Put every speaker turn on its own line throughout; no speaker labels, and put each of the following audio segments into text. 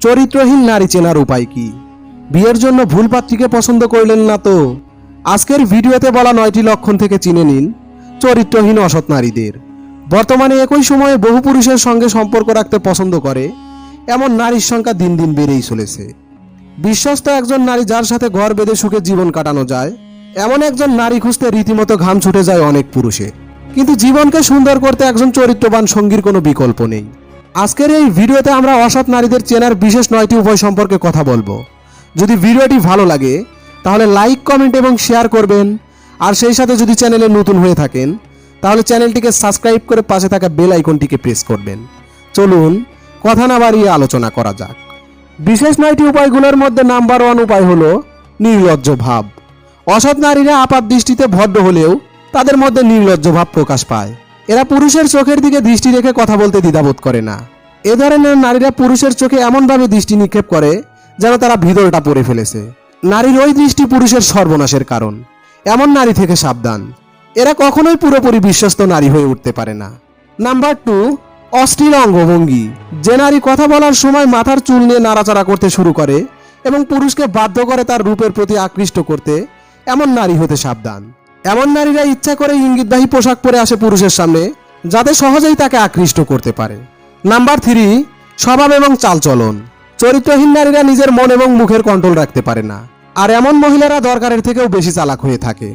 চরিত্রহীন নারী চেনার উপায় কি? বিয়ের জন্য ভুল পাত্রীকে পছন্দ করলেন না তো? আজকের ভিডিওতে বলা নয়টি লক্ষণ থেকে চিনে নিন চরিত্রহীন অসৎ নারীদের। বর্তমানে একই সময়ে বহু পুরুষের সঙ্গে সম্পর্ক রাখতে পছন্দ করে, এমন নারীর সংখ্যা দিন দিন বেড়েই চলেছে। বিশ্বস্ত একজন নারী যার সাথে ঘর বেঁধে সুখে জীবন কাটানো যায়, এমন একজন নারী খুঁজতে রীতিমতো ঘাম ছুটে যায় অনেক পুরুষে। কিন্তু জীবনকে সুন্দর করতে একজন চরিত্রবান সঙ্গীর কোনো বিকল্প নেই। আজকের এই ভিডিওতে আমরা অসৎ নারীদের চেনার বিশেষ নয়টি উপায় সম্পর্কে কথা বলব। যদি ভিডিওটি ভালো লাগে, তাহলে লাইক, কমেন্ট এবং শেয়ার করবেন। আর সেই সাথে যদি চ্যানেলে নতুন হয়ে থাকেন, তাহলে চ্যানেলটিকে সাবস্ক্রাইব করে পাশে থাকা বেল আইকনটিকে প্রেস করবেন। চলুন, কথা না বাড়িয়ে আলোচনা করা যাক। বিশেষ নয়টি উপায়গুলোর মধ্যে নাম্বার ওয়ান উপায় হলো নির্লজ্জ ভাব। অসৎ নারীরা আপাত দৃষ্টিতে ভদ্র হলেও তাদের মধ্যে নির্লজ্জ ভাব প্রকাশ পায়। এরা পুরুষের চোখের দিকে দৃষ্টি রেখে কথা বলতে দ্বিধাবোধ করে না। এ ধরনের নারীরা পুরুষের চোখে এমনভাবে দৃষ্টি নিক্ষেপ করে যেন তারা ভিতরটা পড়ে ফেলেছে। নারীর ওই দৃষ্টি পুরুষের সর্বনাশের কারণ। এমন নারী থেকে সাবধান। এরা কখনোই পুরোপুরি বিশ্বস্ত নারী হয়ে উঠতে পারে না। নাম্বার টু, অশ্লীল অঙ্গভঙ্গি। যে নারী কথা বলার সময় মাথার চুল নিয়ে নাড়াচাড়া করতে শুরু করে এবং পুরুষকে বাধ্য করে তার রূপের প্রতি আকৃষ্ট করতে এমন নারী হতে সাবধান। এমন নারীরা ইচ্ছা করে ইঙ্গিতবাহী পোশাক পরে আসে পুরুষের সামনে, যাতে সহজেই তাকে আকৃষ্ট করতে পারে। নাম্বার থ্রি, স্বভাব এবং চালচলন। চরিত্রহীন নারীরা নিজের মন এবং মুখের কন্ট্রোল রাখতে পারে না। আর এমন মহিলারা দরকারের থেকেও বেশি চালাক হয়ে থাকে।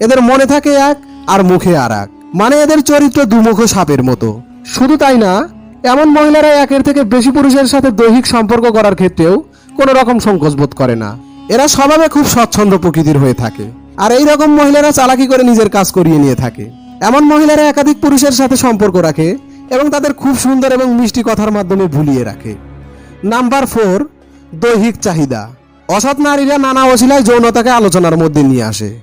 এদের মনে থাকে এক আর মুখে আর এক। মানে এদের চরিত্র দুমুখ সাপের মতো। শুধু তাই না, এমন মহিলারা একের থেকে বেশি পুরুষের সাথে দৈহিক সম্পর্ক করার ক্ষেত্রেও কোনো রকম সংকোচ বোধ করে না। এরা স্বভাবে খুব স্বচ্ছন্দ প্রকৃতির হয়ে থাকে। আর এই রকম মহিলারা চালাকি করে নিজের কাজ করিয়ে নিয়ে থাকে। এমন মহিলারা একাধিক পুরুষের সাথে সম্পর্ক রাখে এবং তাদের খুব সুন্দর এবং মিষ্টি কথার মাধ্যমে ভুলিয়ে রাখে। নাম্বার ফোর, দৈহিক চাহিদা। অসৎ নারীরা নানা অশিলায় যৌনতাকে আলোচনার মধ্যে নিয়ে আসে।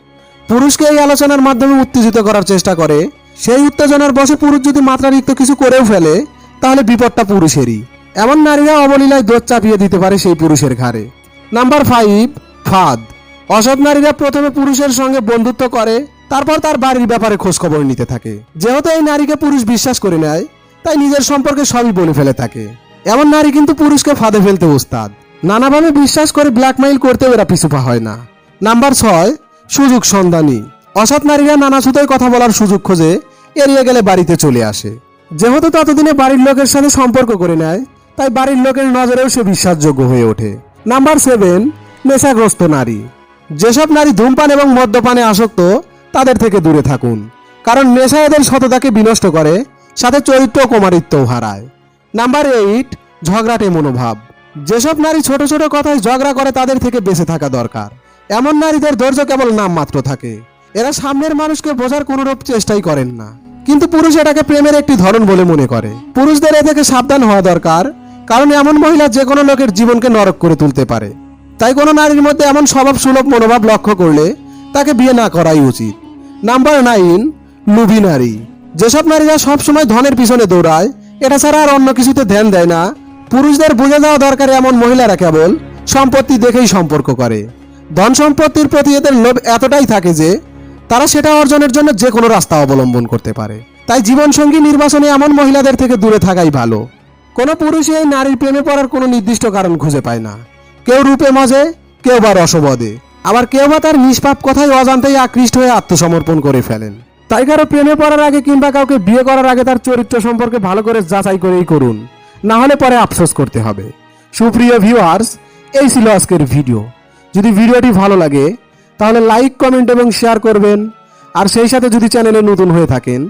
পুরুষকে এই আলোচনার মাধ্যমে উত্তেজিত করার চেষ্টা করে। সেই উত্তেজনার বসে পুরুষ যদি মাত্রাতিরিক্ত কিছু করেও ফেলে, তাহলে বিপদটা পুরুষেরই। এমন নারীরা অবলীলায় দোষ চাপিয়ে দিতে পারে সেই পুরুষের ঘাড়ে। নাম্বার ফাইভ, ফাঁদ। অসৎ নারীরা প্রথমে পুরুষের সঙ্গে বন্ধুত্ব করে, তারপর তার বাড়ির ব্যাপারে খোঁজখবর নিতে থাকে। যেহেতু এই নারীকে পুরুষ বিশ্বাস করে নেয়, তাই নিজের সম্পর্কে সবই বলে ফেলে থাকে। এমন নারী কিন্তু পুরুষকে ফাঁদে ফেলতে উস্তাদ। নানাভাবে বিশ্বাস করে ব্ল্যাকমেইল করতেও এরা পিছুপা হয় না। নাম্বার ছয়, সুযোগ সন্ধানী। অসৎ নারীরা নানা ছুতোয় কথা বলার সুযোগ খোঁজে, এড়িয়ে গেলে বাড়িতে চলে আসে। যেহেতু ততদিনে বাড়ির লোকের সাথে সম্পর্ক করে নেয়, তাই বাড়ির লোকের নজরেও সে বিশ্বাসযোগ্য হয়ে ওঠে। নাম্বার সেভেন, নেশাগ্রস্ত নারী। যেসব নারী ধূমপান এবং মদ্যপানে আসক্ত, তাদের থেকে দূরে থাকুন। কারণ নেশা এদের সততাকে বিনষ্ট করে, সাথে চরিত্র কুমারিত্বও হারায়। নাম্বার এইট ঝগড়াটে মনোভাব। যেসব নারী ছোট ছোট কথায় ঝগড়া করে, তাদের থেকে বেঁচে থাকা দরকার। এমন নারীদের ধৈর্য কেবল নাম মাত্র থাকে। এরা সামনের মানুষকে বোঝার কোনোরূপ চেষ্টাই করেন না। কিন্তু পুরুষ এটাকে প্রেমের একটি ধরন বলে মনে করে। পুরুষদের এ থেকে সাবধান হওয়া দরকার, কারণ এমন মহিলা যে কোনো লোকের জীবনকে নরক করে তুলতে পারে। তাই কোনো নারীর মধ্যে এমন স্বভাব সুলভ মনোভাব লক্ষ্য করলে তাকে বিয়ে না করাই উচিত। নাম্বার নাইন, লুভি নারী। যেসব নারীরা সবসময় ধনের পিছনে দৌড়ায়, এটা ছাড়া আর অন্য কিছুতে ধ্যান দেয় না। পুরুষদের বুঝে দেওয়া দরকার এমন মহিলারা কেবল সম্পত্তি দেখেই সম্পর্ক করে। ধন সম্পত্তির প্রতি এদের লোভ এতটাই থাকে যে, তারা সেটা অর্জনের জন্য যে কোনো রাস্তা অবলম্বন করতে পারে। তাই জীবনসঙ্গী নির্বাচনে এমন মহিলাদের থেকে দূরে থাকাই ভালো। কোনো পুরুষই এই নারীর প্রেমে পড়ার কোনো নির্দিষ্ট কারণ খুঁজে পায় না। কেউ রূপে মজে কেউ বা রসবদে আবার কেউ বা তার নিষ্পাপ কথায় অজান্তেই আকৃষ্ট হয়ে আত্মসমর্পণ করে ফেলেন। তাই কারও প্রেমে পড়ার আগে কিংবা কাউকে বিয়ে করার আগে তার চরিত্র সম্পর্কে ভালো করে যাচাই করেই করুন। না হলে পরে আফসোস করতে হবে। সুপ্রিয় ভিউয়ার্স এই ছিল আজকের ভিডিও যদি ভিডিওটি ভালো লাগে, তাহলে লাইক কমেন্ট এবং শেয়ার করবেন। আর সেই সাথে যদি চ্যানেলে নতুন হয়ে থাকেন,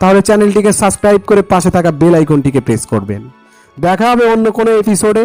তাহলে চ্যানেলটিকে সাবস্ক্রাইব করে পাশে থাকা বেল আইকনটিকে প্রেস করবেন। দেখা হবে অন্য কোনো এপিসোডে